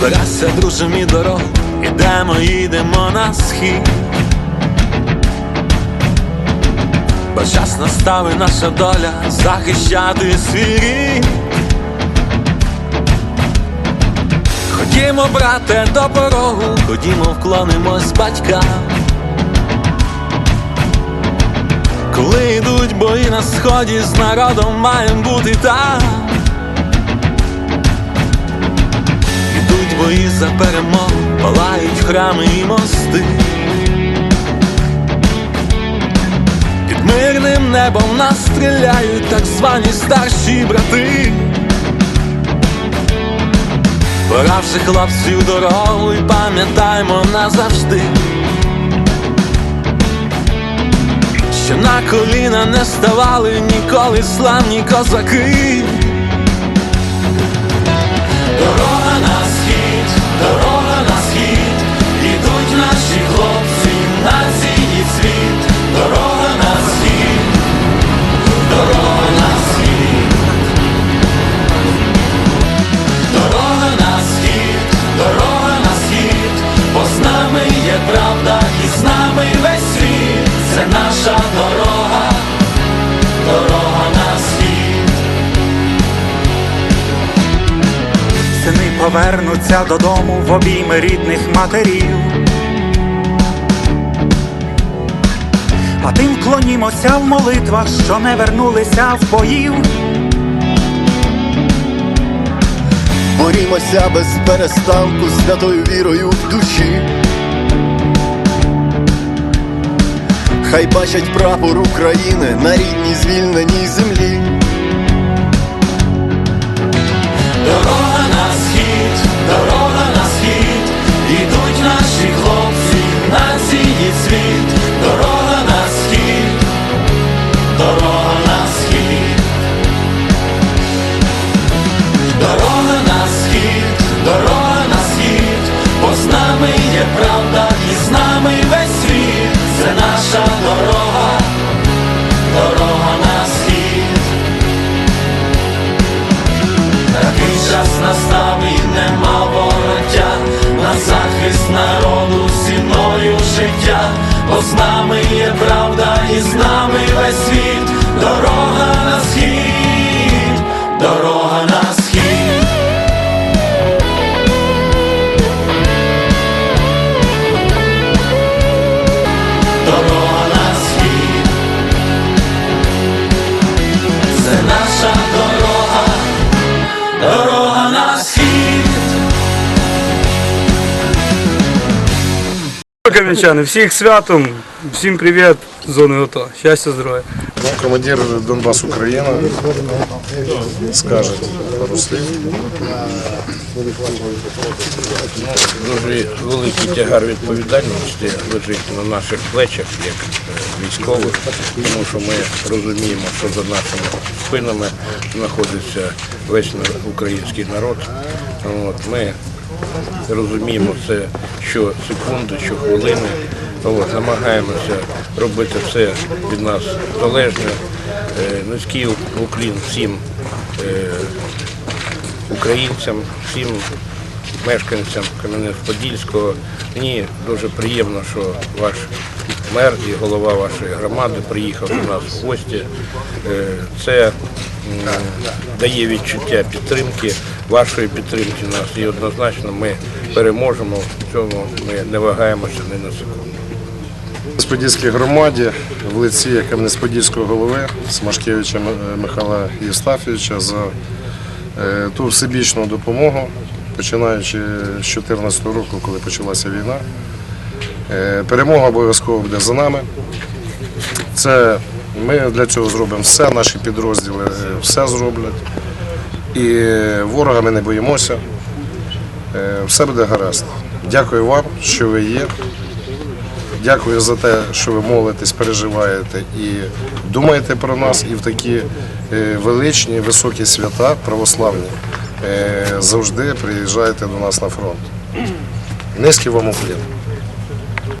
Тримайся, друже, мій дорогу, ідемо, їдемо на схід. Бо час настав і наша доля захищати свій. Ходімо, брате, до порогу, ходімо, вклонимось батькам. Коли йдуть бої на сході, з народом маєм бути там. Ідуть бої за перемогу, палають храми і мости. Під мирним небом нас стріляють так звані старші брати. Пора вже хлопці в дорогу і пам'ятаймо назавжди. Що на коліна не ставали ніколи славні козаки. Повернуться додому в обійми рідних матерів. А тим клонімося в молитвах, що не вернулися в боїв. Борімося без перестанку святою вірою в душі. Хай бачать прапор України на рідній звільненій життя, бо з нами є правда і з нами весь світ, дорога на схід, Кам'янчани, всіх святом, всім привіт з зони ОТО. Щастя, здоров'я. Ну, командир Донбас Україна скаже пару слів. Дуже великий тягар відповідальності лежить на наших плечах, як е, військових, тому що ми розуміємо, що за нашими спинами знаходиться весь український народ. От, ми розуміємо це що секунди, що хвилини. От, намагаємося робити все від нас залежне. Е, Низький уклін всім е, українцям, всім мешканцям Кам'янець-Подільського. Мені дуже приємно, що ваш мер і голова вашої громади приїхав до нас в гості. Е, Це дає відчуття підтримки, вашої підтримки нас. І однозначно ми переможемо. В цьому ми не вагаємося ні на секунду. Сподільській громаді в лиці Кам'янець-Подільського голови Смашкевича Михайла Євстафійовича за е, ту всебічну допомогу, починаючи з 2014 року, коли почалася війна. Е, Перемога обов'язково буде за нами. Це ми для цього зробимо все, наші підрозділи е, все зроблять. І ворога ми не боїмося. Е, Все буде гаразд. Дякую вам, що ви є. Дякую за те, що ви молитесь, переживаєте і думаєте про нас, і в такі величні, високі свята православні завжди приїжджаєте до нас на фронт. Низький вам уклін.